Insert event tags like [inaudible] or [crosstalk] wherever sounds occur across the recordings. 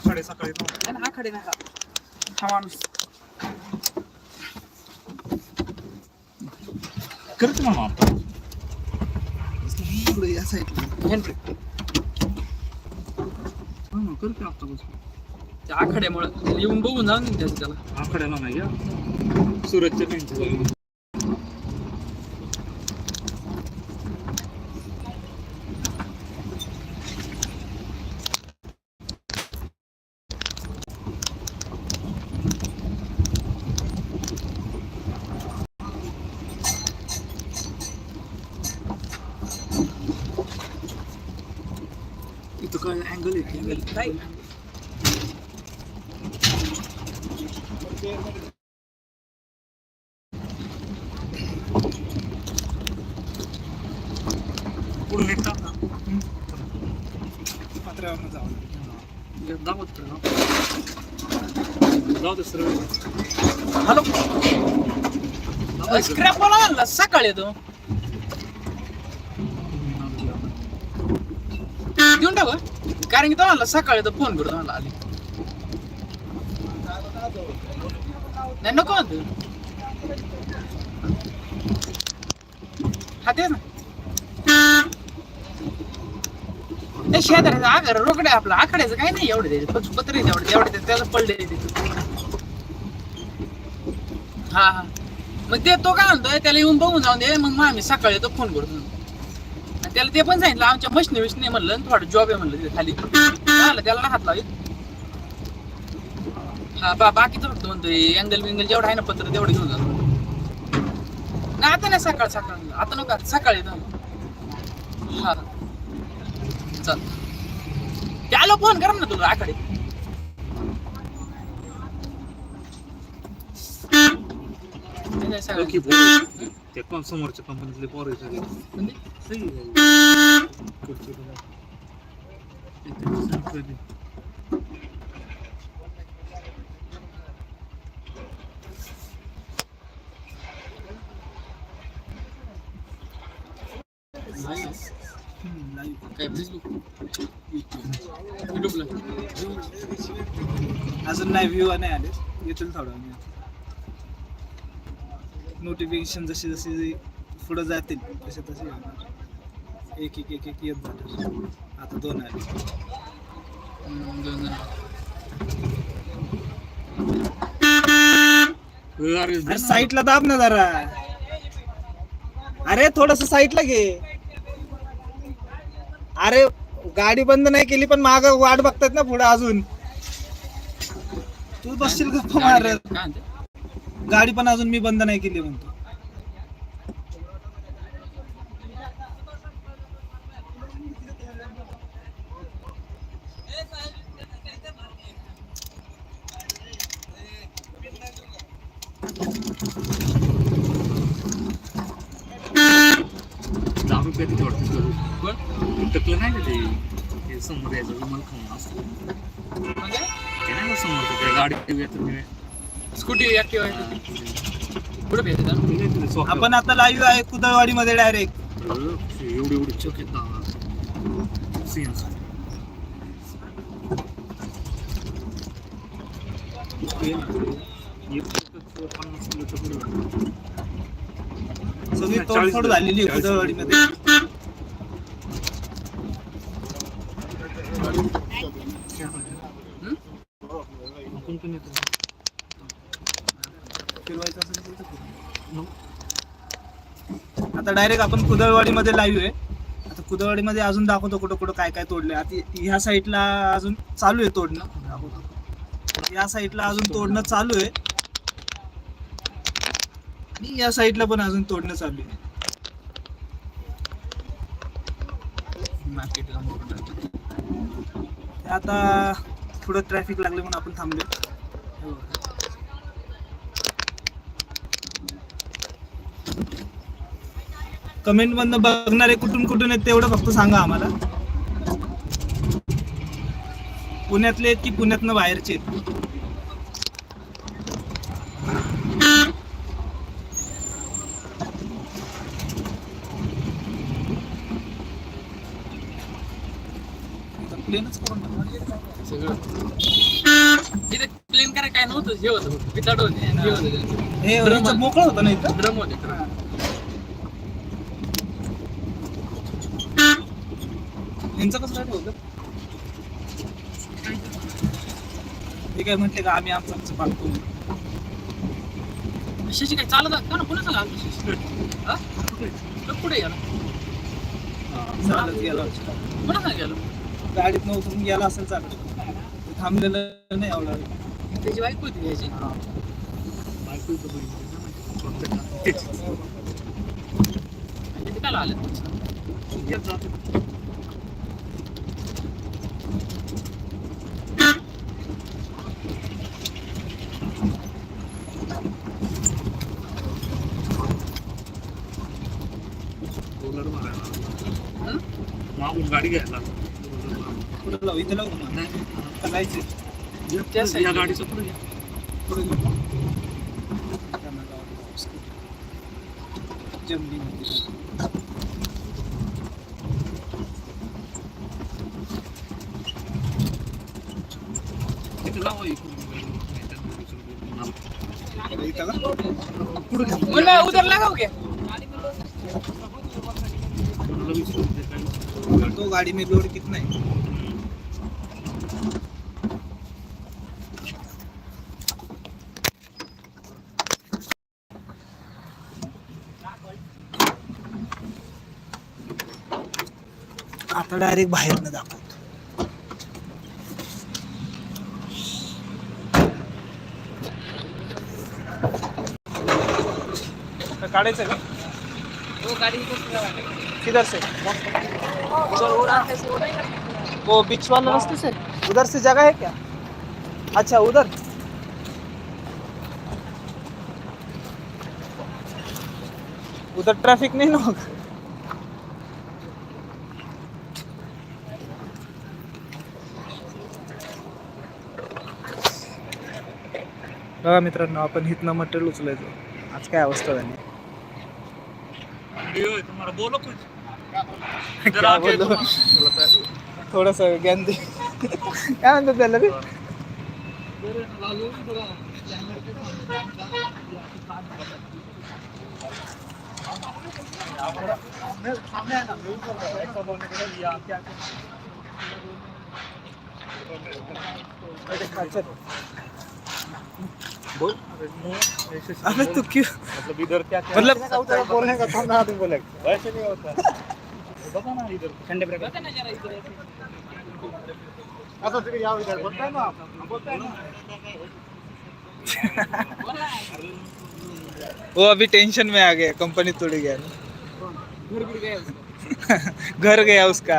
आखाडे सकाळी. नाही आखाडे नका हा माणूस. करते मामा आता इकडे या साईडला हा करते. त्या आखाड्यामुळे. येऊन बघून जाऊन त्याला. आखाड्याला नाही या सुरतच्या बेंच इथं काय अँगल आहे अँगल काय पुढे नीट टाक ना. पत्र्यावरनं जाऊ दाखवत का? जाऊ दे सरळ हॅलो स्क्रॅप वाला आणला सकाळी येतो देऊन टाकू का? कारण की तो म्हणला सकाळी तर फोन करतो मला आली नाही नको म्हणतो हा तेच ना ते शेजाऱ्याचं आगर रोकडे आपलं आकड्याचं काही नाही एवढे त्याचे पत्र आहे एवढे त्याला पडले हा हा मग ते तो काय म्हणतोय त्याला येऊन बघून जाऊन दे मग आम्ही सकाळी तो फोन करतो आणि त्याला ते पण सांगितलं आमच्या मशनी विषनी म्हणलं थोडं जॉब आहे म्हणलं तिथे खाली झालं त्याला हात लावित हा बा बाकीचं फक्त म्हणतोय अँगल बिंगल जेवढं आहे ना पत्र तेवढं घेऊन जातो नाही आता नाही सकाळ सकाळ. आता नको सकाळी जाऊ हा. चल. त्याला फोन कर ना तुला आकडे. ते पण समोरच्या कंपनीतले पोरं सगळे. सही आहे. खुर्ची बघा. ते त्यांची संस्कृती. काय फेसबुक युट्यूबला अजून नाही व्ह्यू नाही आले. येतील थोडं नोटिफिकेशन जसे जसे पुढे जातील तसे तसे येणार. एक एक एक एक येत जाणार. आता दोन आले. दोन साईटला दाब ना जरा. अरे थोडस साईटला घे. अरे गाडी बंद नाही केली पण माग वाट बघतात ना पुढे अजून. तू बसशील गप्पा मारत? म्हणते? गाडी पण अजून मी बंद नाही केली म्हणतो. दहा रुपये तिथे वाटतं करू. कोण? टकलं नाही का ते समोर यायचं विमान खाऊन असतं म्हणजे? ते नाही का समोर ते गाडी येतं ते. स्कूटी ऍक्टिव्ह आहे कुठे भेटत. आपण आता लाईव्ह आहे कुदळवाडी मध्ये डायरेक्ट एवढे एवढे चक ना सीन्स पन्नास किलोचं पुढे. सगळी तोडफोड झालेली आहे आता डायरेक्ट आपण कुदळवाडीमध्ये लाईव्ह आहे. आता कुदळवाडीमध्ये अजून दाखवतो कुठं कुठं काय काय तोडलं. आता ह्या साईडला अजून चालू आहे तोडणं. या साईडला अजून तोडणं चालू आहे. या साईडला पण अजून तोडणं चालू आहे. मार्केटला आता थोडं ट्रॅफिक लागले म्हणून आपण थांबलो. कमेंट मधनं बघणारे कुठून कुठून आहेत तेवढं फक्त सांगा आम्हाला. पुण्यातले आहेत की पुण्यातनं बाहेरचे आहेत? प्लेनच करून टाका. सगळं. इथे प्लेन करायला काय नव्हतं हे होतं. पिताड होते. हे याचं मोकळं होतं ना इथं? ड्रम होते. यांचं कसं काय होतं? ते काय म्हटले का आम्ही आमचं आमचं पाहतो शशी काय चालत का ना पुन्हा सांगा शशी कुठे? गेला? चालत गेला? गाडीत उतरून गेला असेल चालत ते थांबलेलं नाही वेळ. त्याची बाईक होती घ्यायची काय आले. इथे लावू ना आता जायचं त्या या side ला. गाडीचं पुढे घ्या. पुढे घेऊ. त्यांना लावा. जमली तिथे लावा इकडून. इथं का पुढे घ्या. म्हणलं उधर लगाव क्या कोणाला विचारू दे काय. तो गाडी में लोड कितना है आता डायरेक्ट बाहेरनं दाखवतो. काढायचं का? को किधर से? वो बीच वाला रास्ते से. उधर से जगह है क्या? अच्छा उधर. उधर ट्रैफिक नहीं ना होगा? बघा मित्रांनो आपण हिथनं मटेरियल उचलायचो. आज काय अवस्था झाली? क्या थोडस ज्ञान दे. काय म्हणतात त्याला रे? [laughs] अच्छा बोल। अबे तू क्यों? मतलब इधर क्या क्या? मतलब बोलने का थोड़ा आदमी बोले। वैसे नहीं होता। बता ना इधर। ठंडे ब्रेक अच्छा ठीक है आओ इधर बोलता है ना। बोलता है ना। वो अभी टेंशन में आ गया कंपनी तोड़ गया। ना [laughs] घर गया उसका।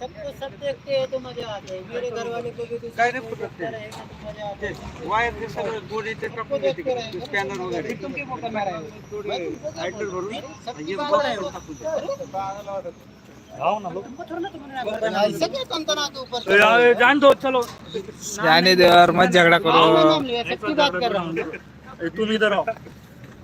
सबको सब देखते हैं तो मजा आता है। मेरे घर वाले को भी तो काय नाही देखता फुटत ते. रहेगा तो मजा आता है। वायर हे? सगळं गोडीचे टाकून देते स्कॅनर वगैरे थोडे हायड्रेट भरून सबकी हे बात बॉक्स है। वर टाकून देते. हाव ना लोक ऐसा क्या कंतना के ऊपर ए, जान दो चलो। जाने दे और मत झगड़ा हाँ, मैं करो नाम लिया सबकी बात कर रहा हूँ? ए, तुम इधर आओ।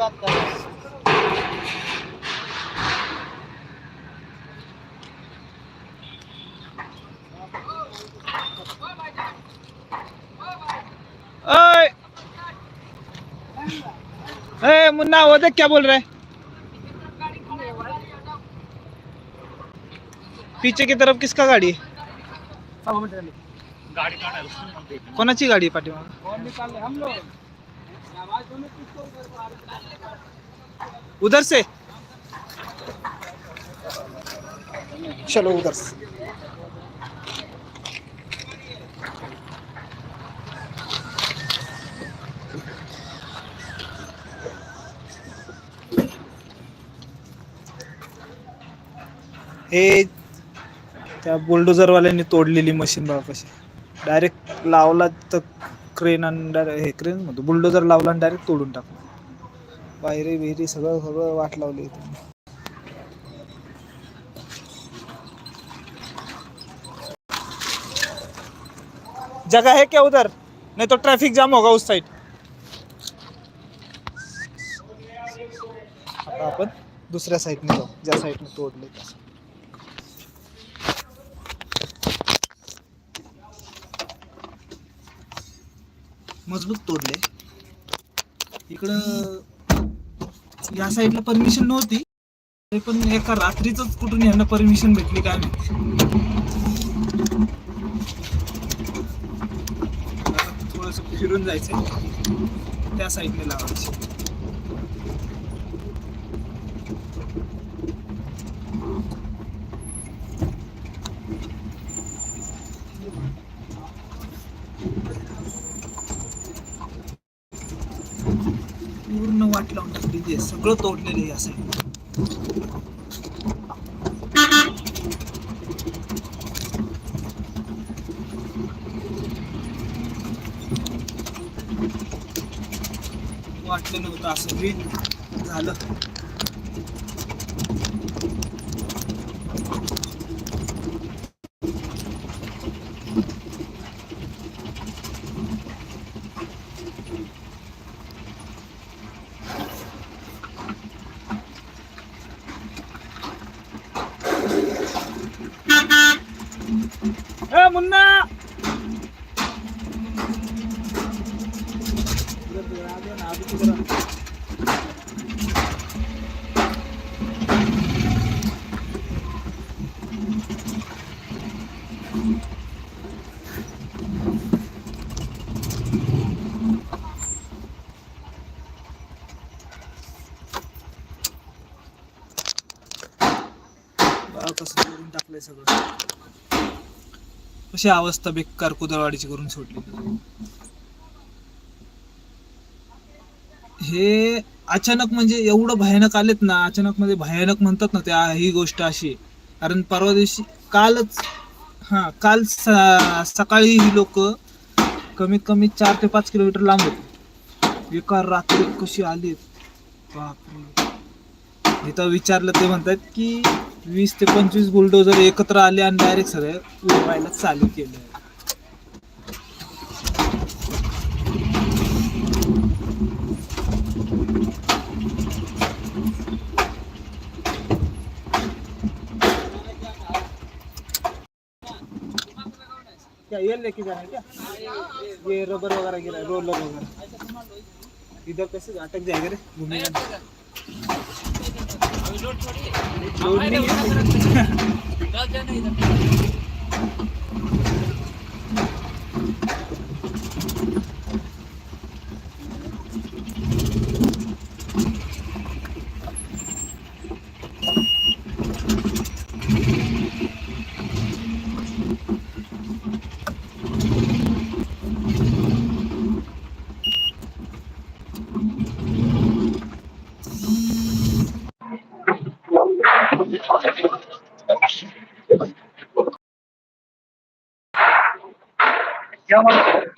बात कर रहा हूँ। ए मुन्ना वो देख क्या बोल रहे पीछे की तरफ़ किसका गाडी है? कोणाची गाडी पाठीमाग हम लोग। उधर से। चलो उधर से। हे त्या बुलडोझरवाल्यांनी तोडलेली मशीन बघा कशी. डायरेक्ट लावला तर क्रेन आणि डायरेक्ट हे क्रेन म्हणतो. बुलडोजर लावला आणि डायरेक्ट तोडून टाकलं. बाहेरी विहिरी सगळं सगळं वाट लावली होती जगह है क्या उधर? नहीं तो ट्रैफिक जाम होगा उस साइड आता आपण दुसऱ्या साईडने जाऊ. ज्या साईडने तोडले त्या मजबूत तोडले. इकडं या साईडला परमिशन नव्हती. तरी पण एका रात्रीच कुठून यांना परमिशन भेटली काय थोडस फिरून जायचं त्या साईडने लावायचं पूर्ण वाट लावून टाकलेली आहे सगळं तोडलेलं आहे असं. वाटलं नव्हतं असं. मी झालं ए मुन्ना बघा कसं करून टाकलंय सगळं. कशी अवस्था बेकार कुदळवाडीची करून सोडली. हे अचानक म्हणजे एवढं भयानक आलेत ना अचानक मध्ये भयानक म्हणतात ना त्या ही गोष्ट अशी कारण परवा दिवशी कालच हा काल सकाळी ही लोक कमीत कमी चार ते पाच किलोमीटर लांब होते. एका रात्री कशी आलीत? बापरे. इथं विचारलं ते म्हणतात की वीस ते पंचवीस बुलडोजर एकत्र आले आणि डायरेक्ट सगळे उडवायला चालू केलं. क्या ये लेके जाना है क्या? ये रबर वगैरह गिरा रोलर वगैरह। इधर कैसे अटक जाएगा रे? घूमेगा लोड नहीं Ja, maar...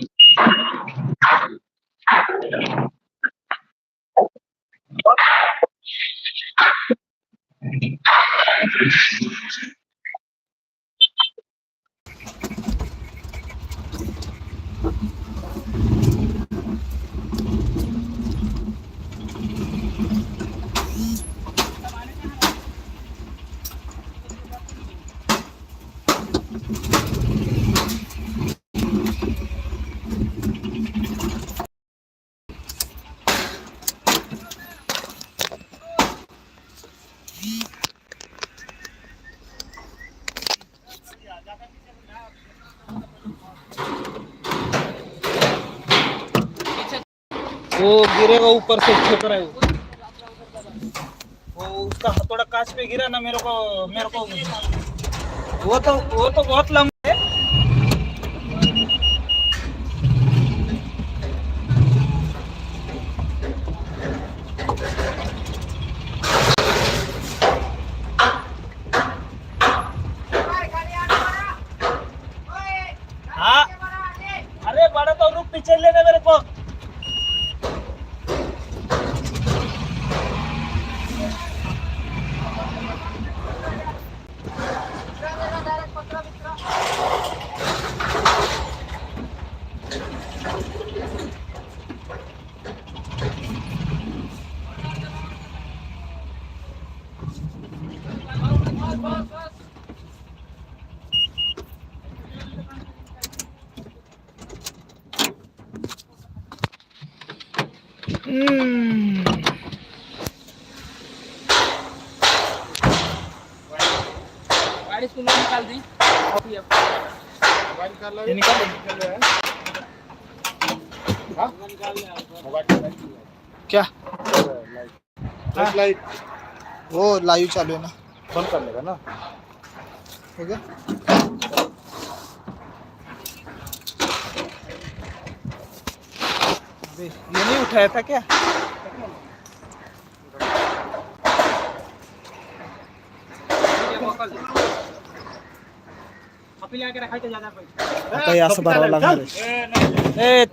हो, वो गिरेगा ऊपर से ठोकर है वो उसका थोड़ा कांच पे गिरा ना मेरे को मेरे को वो तो वो तो बहुत लंबा लाइट वो लाइव चालू है ना। बंद करने का ना? हो। गया ये नहीं उठाया था क्या?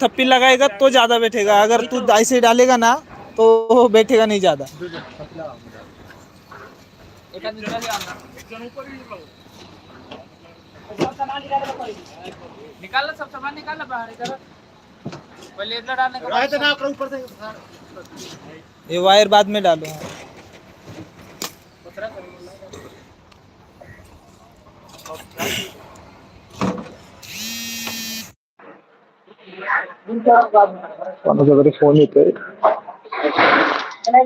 थप्पी लगाएगा तो ज़्यादा बैठेगा। अगर तू ऐसे डालेगा ना तो बैठेगा नहीं ज़्यादा। निकालना सब सामान निकालना बाहर इधर। पहले इधर डालने का तो ना ऊपर से। ये वायर बाद में डालो। कोणाचा तरी फ़ोन येतोय नाही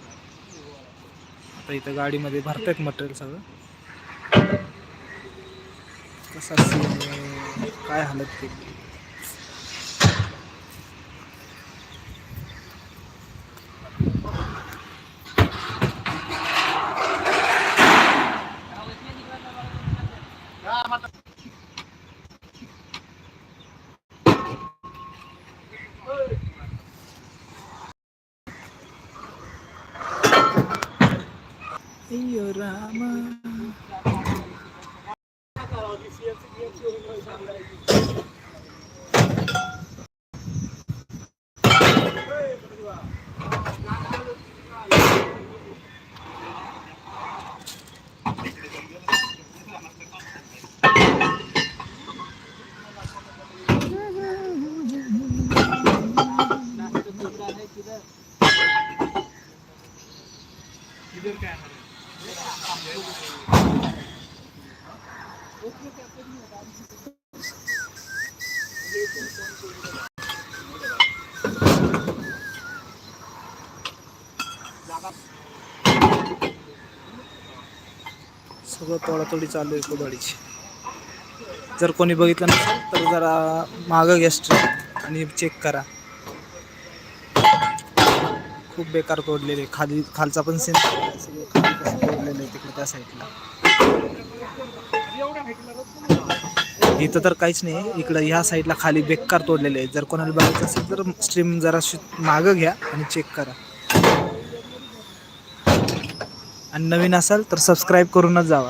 आता इथं गाडीमध्ये भरतायत मटेरियल सगळं? कसा काय हालत ते सगळं तोडातोडी चालू आहे कोदाडीची जर कोणी बघितलं नसेल तर जरा मागं गॅस आणि चेक करा. खूप बेकार तोडलेले. खाली खालचा पण सेन तोडलेलं आहे तिकडे त्या साईडला इथं तर काहीच नाही. इकडं ह्या साईडला खाली बेकार तोडलेले आहे जर कोणाला बघायचं असेल तर स्ट्रीम जरा मागं घ्या आणि चेक करा. आणि नवीन असाल तर सबस्क्राईब करूनच जावा.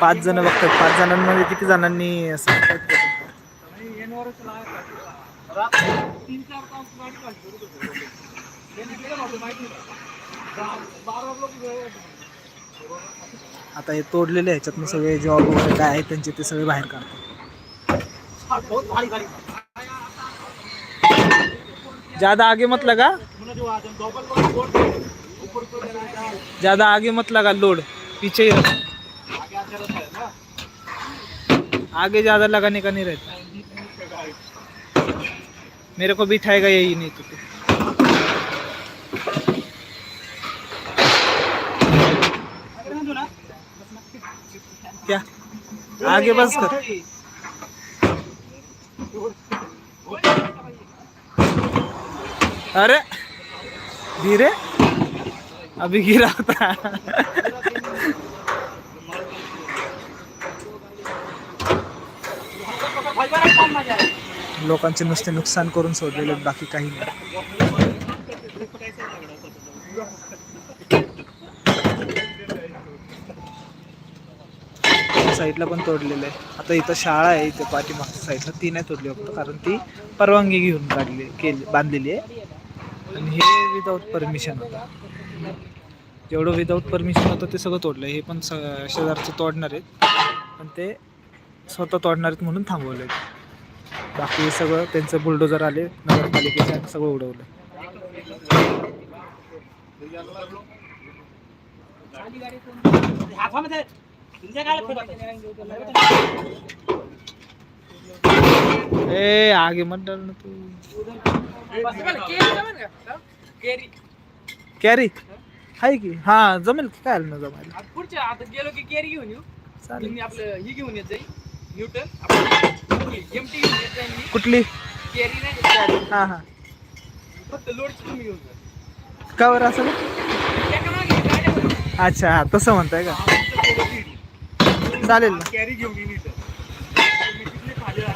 पाच जण बघतात. पाच जणांमध्ये किती जणांनी सबस्क्राईब आता हे तोडलेले ह्याच्यातनं सगळे जॉब वगैरे काय आहे त्यांचे ते सगळे बाहेर काढतात. ज़्यादा आगे मत लगा। ज़्यादा आगे मत लगा लोड, पीछे ही रखो। आगे ज़्यादा लगाने का नहीं रहता। मेरे को बिठाएगा यही, नहीं तो क्या? आगे बस कर। अरे धीरे. अभी गिरा था लोकांचे नुसते नुकसान करून सोडलेले बाकी काही नाही. साईडला पण तोडलेलं आहे. आता इथं शाळा आहे इथे पाठीमागच्या साईडला. ती नाही तोडली फक्त कारण ती परवानगी घेऊन काढली केली बांधलेली आहे. आणि हे विदाऊट परमिशन होतं. जेवढं विदाऊट परमिशन होतं ते सगळं तोडलं हे पण स शेजारचे तोडणार आहेत. पण ते स्वतः तोडणार आहेत म्हणून थांबवलं बाकी हे सगळं त्यांचं बुलडोजर आले नगरपालिकेचं सगळं उडवलं ए आगे मत डाल ना तू. केरी कॅरी आहे की? हा जमेल की? काय ना जमायला? पुढच्या आता गेलो की केरी घेऊन येऊ. चालेल. मी आपलं ही घेऊन येत जाईल न्यूटन एमटी घेऊन येत जाईल मी. कुठली? केरी नाही केरी. हा हा. फक्त लोडची तुम्ही घेऊन जा. का बरं असं. अच्छा हा तसं म्हणताय का? चालेल ना. कॅरी घेऊन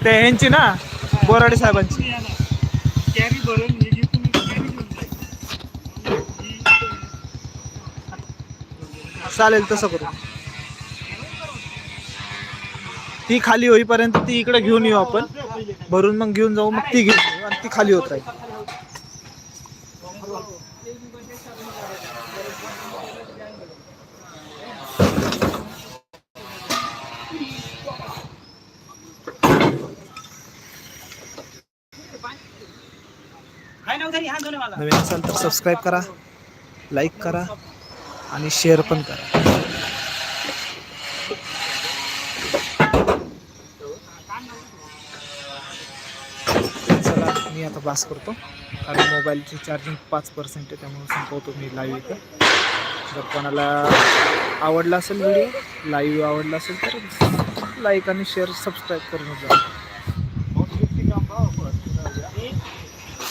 ते ह्यांची ना बोराडे साहेबांची. कॅरी भरून चालेल तसं करू. ती खाली होईपर्यंत ती इकडे घेऊन येऊ आपण. भरून मग घेऊन जाऊ मग ती घेऊन येऊ आणि ती खाली होत राहील. नवीन असाल तर सबस्क्राईब करा लाईक करा आणि शेअर पण करा. चला मी आता पास करतो. कारण मोबाईलची चार्जिंग पाच पर्सेंट आहे त्यामुळे संपवतो मी लाईव्ह इथं. जर कोणाला आवडला असेल व्हिडिओ लाईव्ह आवडला असेल तर लाईक आणि शेअर सबस्क्राईब करून जा.